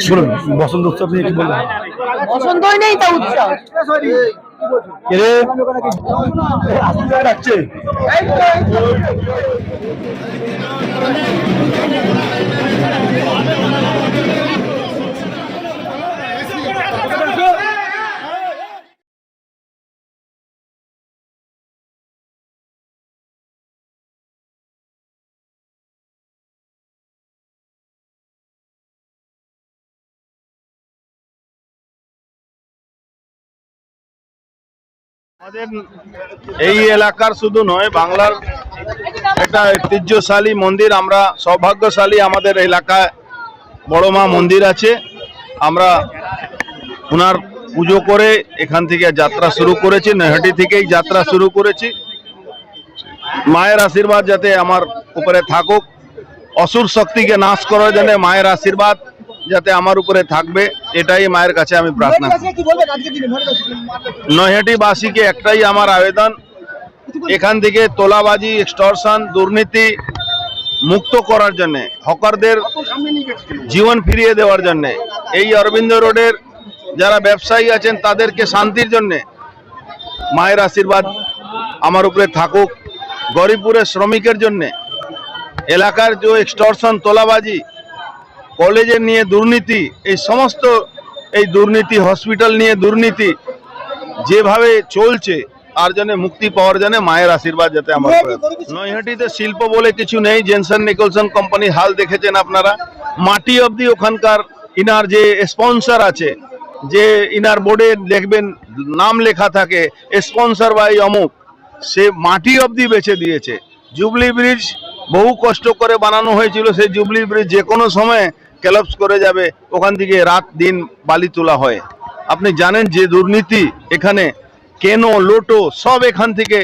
শুনুন বসন্ত উৎসব নিয়ে কি বলবেন? বসন্তই নেই তা উৎসব। আসতে যাচ্ছে আমাদের এই এলাকার শুধু নয়, বাংলার একটা ঐতিহ্যশালী মন্দির, আমরা সৌভাগ্যশালী আমাদের এলাকায় বড় মা মন্দির আছে। আমরা ওনার পুজো করে এখান থেকে যাত্রা শুরু করেছি, নৈহাটি থেকেই যাত্রা শুরু করেছি। মায়ের আশীর্বাদ যাতে আমার উপরে থাকুক, অসুর শক্তিকে নাশ করার জন্য মায়ের আশীর্বাদ। যাতে আমার উপরে থাকবে এটাই মায়ের কাছে আমি প্রার্থনা করি। নৈহাটি বাসীকে একটাই আমার আবেদন এখান থেকে তোলাবাজি এক্সটর্শন দুর্নীতি মুক্ত করার জন্য হকারদের জীবন ফিরিয়ে দেওয়ার জন্য এই অরবিন্দ রোডের যারা ব্যবসায়ী আছেন তাদেরকে শান্তির জন্য মায়ের আশীর্বাদ আমার উপরে থাকুক। গরিবপুরের শ্রমিকের জন্য এলাকার যে এক্সটর্শন তোলাবাজি কলেজের নিয়ে দুর্নীতি এই সমস্ত এই দুর্নীতি হসপিটাল নিয়ে দুর্নীতি যেভাবে চলছে আর জন্য মুক্তি পাওয়ার জন্য মায়ের আশীর্বাদ যাতে আমার নৈহাটিতে শিল্প বলে কিছু নেই জেনসন নিকলসন কোম্পানি হাল দেখেছেন আপনারা। মাটি অবধি ওখানকার ইনার যে স্পন্সর আছে যে ইনার বোর্ডে দেখবেন নাম লেখা থাকে স্পন্সর বাই অমুক সে মাটি অবধি বেছে দিয়েছে। জুবলি ব্রিজ বহু কষ্ট করে বানানো হয়েছিল সেই জুবলি ব্রিজ যে কোনো সময় ক্যালাপস করে যাবে, ওখান থেকে রাত দিন বালি তোলা হয়। আপনি জানেন যে দুর্নীতি এখানে কেন, লোটো সব এখান থেকে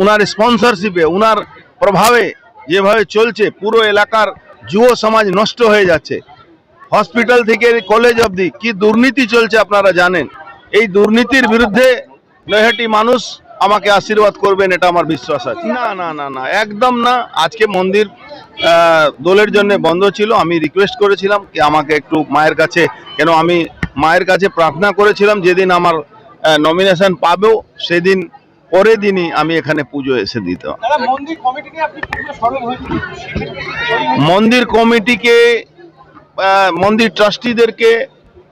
ওনার স্পন্সরশিপে উনার প্রভাবে যেভাবে চলছে, পুরো এলাকার যুব সমাজ নষ্ট হয়ে যাচ্ছে। হসপিটাল থেকে কলেজ অবধি কি দুর্নীতি চলছে আপনারা জানেন? এই দুর্নীতির বিরুদ্ধে নৈহাটি মানুষ আমাকে আশীর্বাদ করবেন এটা আমার বিশ্বাস আছে। না না না না একদম না। আজকে মন্দির দোলের জন্য বন্ধ ছিল আমি রিকোয়েস্ট করেছিলাম কি আমাকে একটু মায়ের কাছে কেন আমি মায়ের কাছে প্রার্থনা করেছিলাম যেদিন আমার নমিনেশন পাবো সেদিন পরের দিনই আমি এখানে পুজো এসে দিতে। মন্দির কমিটিকে মন্দির ট্রাস্টিদেরকে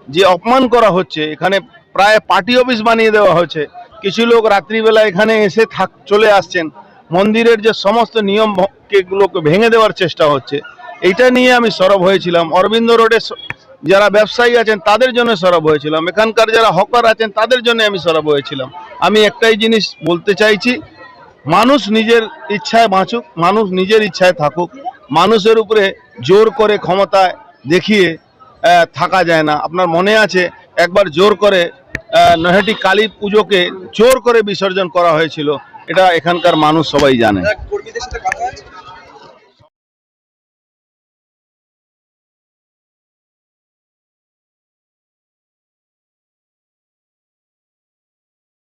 যে অপমান করা হচ্ছে এখানে প্রায় পার্টি অফিস বানিয়ে দেওয়া হচ্ছে কিছু লোক রাত্রিবেলা এখানে এসে থাক, চলে আসছেন। মন্দিরের যে সমস্ত নিয়ম ভ- গুলোকে ভেঙে দেওয়ার চেষ্টা হচ্ছে, এইটা নিয়ে আমি সরব হয়েছিলাম। অরবিন্দ রোডে যারা ব্যবসায়ী আছেন, তাদের জন্য সরব হয়েছিলাম। এখানকার যারা হকার আছেন, তাদের জন্য আমি সরব হয়েছিলাম। আমি একটাই জিনিস বলতে চাইছি, মানুষ নিজের ইচ্ছায় বাঁচুক, মানুষ নিজের ইচ্ছায় থাকুক। মানুষের উপরে জোর করে ক্ষমতায় দেখিয়ে থাকা যায় না। আপনার মনে আছে, একবার জোর করে নৈহাটি কালী পুজোকে জোর করে বিসর্জন করা হয়েছিল। এটা এখানকার মানুষ সবাই জানে।